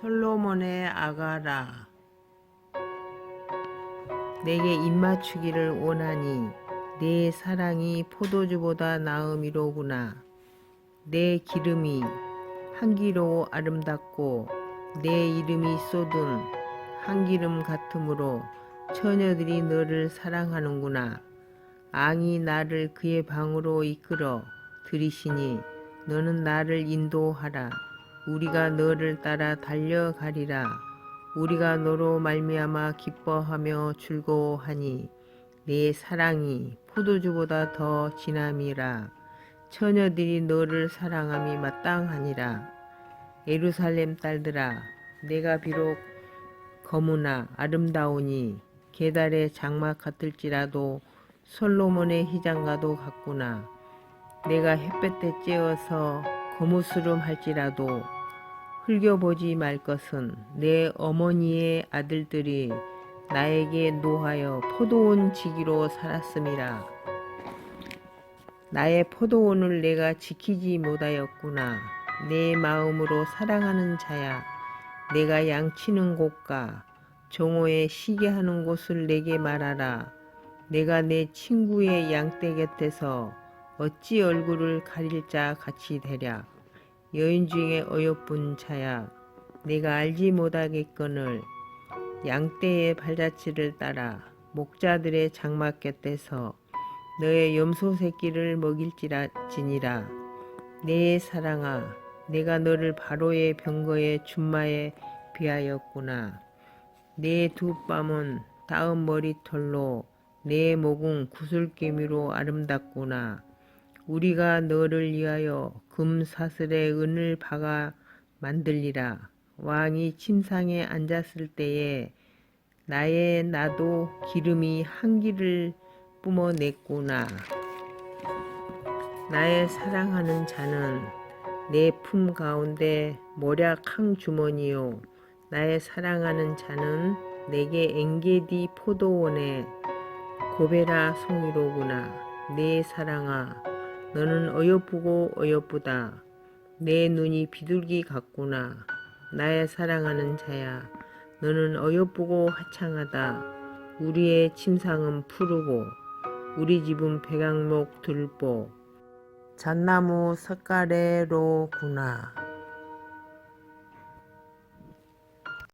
솔로몬의 아가라 내게 입맞추기를 원하니 내 사랑이 포도주보다 나음이로구나. 내 기름이 향기로 아름답고 내 이름이 쏟은 향기름 같으므로 처녀들이 너를 사랑하는구나. 앙이 나를 그의 방으로 이끌어 들이시니 너는 나를 인도하라 우리가 너를 따라 달려가리라. 우리가 너로 말미암아 기뻐하며 즐거워하니 내 사랑이 포도주보다 더 진함이라. 처녀들이 너를 사랑함이 마땅하니라. 예루살렘 딸들아 내가 비록 거무나 아름다우니 계달의 장막 같을지라도 솔로몬의 희장과도 같구나. 내가 햇볕에 쬐어서 거무스름 할지라도 흘겨보지 말 것은 내 어머니의 아들들이 나에게 노하여 포도원 지기로 살았음이라. 나의 포도원을 내가 지키지 못하였구나. 내 마음으로 사랑하는 자야. 내가 양치는 곳과 종호에 쉬게 하는 곳을 내게 말하라. 내가 내 친구의 양떼 곁에서 어찌 얼굴을 가릴 자 같이 되랴. 여인 중에 어여쁜 자야. 내가 알지 못하겠거늘 양떼의 발자취를 따라 목자들의 장막 곁에서 너의 염소 새끼를 먹일지라 지니라. 내 사랑아 내가 너를 바로의 병거의 준마에 비하였구나. 내 두 뺨은 다음 머리털로 내 목은 구슬개미로 아름답구나 우리가 너를 위하여 금 사슬에 은을 박아 만들리라. 왕이 침상에 앉았을 때에 나의 나도 기름이 한기를 뿜어냈구나. 나의 사랑하는 자는 내 품 가운데 모략 한 주머니요. 나의 사랑하는 자는 내게 엥게디 포도원에 고베라 송이로구나. 내 사랑아. 너는 어여쁘고 어여쁘다. 내 눈이 비둘기 같구나. 나의 사랑하는 자야. 너는 어여쁘고 화창하다. 우리의 침상은 푸르고 우리 집은 백양목 들보 잣나무 석가래로구나.